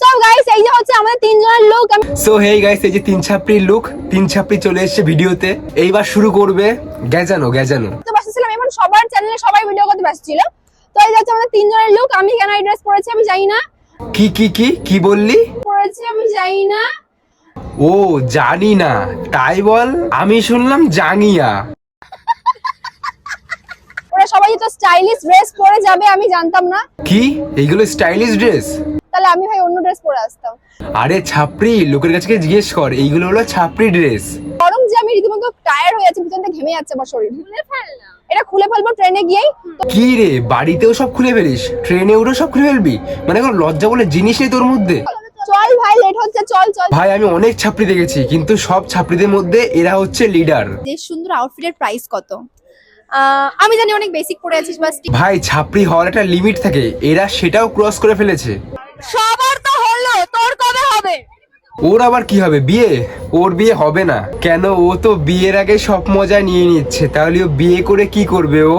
So guys এই যে হচ্ছে আমাদের তিনজনের লুক সো হেই গাইস এই যে তিন ছাপড়ির লুক তিন ছাপড়ি চলে এসেছে ভিডিওতে। এইবার শুরু করবে গ্যাজানো গ্যাজানো। তো এখন সবার চ্যানেলে সবাই ভিডিও করতে ব্যস্ত ছিল। তো এই আমাদের তিনজনের লুক আমি কেন এই ড্রেস পরেছি আমি জানি না। কি কি কি কি বললি? পরেছি আমি জানি না। ও জানি না। তাই বল আমি শুনলাম জাঙ্গিয়া। সবাই তো স্টাইলিশ ড্রেস পরে যাবে আমি জানতাম না। কি? এইগুলো স্টাইলিশ ড্রেস তাহলে আমি ভাই অন্য ড্রেস পরে আসতাম। আরে ছাপড়ি লোকের কাছে জিজ্ঞেস কর এইগুলো হলো ছাপড়ি ড্রেস গরম যে আমি রীতিমতো টায়ার হয়ে যাচ্ছি পিছন থেকে ঘেমে যাচ্ছে আমার শরীর। খুলে ফেল না। এটা খুলে ফেলব ট্রেনে গিয়েই তো কি রে বাড়িতেও সব খুলে ফেলিস? ট্রেনে উঠেও সব খুলে ফেলবি? মানে কোনো লজ্জা বলে জিনিস নেই তোর মধ্যে? চল ভাই লেট হচ্ছে চল চল। ভাই আমি অনেক ছাপড়ি দেখেছি কিন্তু সব ছাপড়িদের মধ্যে এরা হচ্ছে লিডার যে সুন্দর আউটফিটের প্রাইস কত? আমি জানি অনেক বেসিক পড়ে আছিস বাস ভাই ছাপড়ি হওয়ার একটা লিমিট থাকে। এরা সেটাও ক্রস করে ফেলেছে। সবার তো হলো তোর কবে হবে? ওর আবার কি হবে? বিয়ে? ওর বিয়ে হবে না। কেন? ও তো বিয়ের আগে সব মজা নিয়ে নিচ্ছে। তাহলে ও বিয়ে করে কি করবে ও?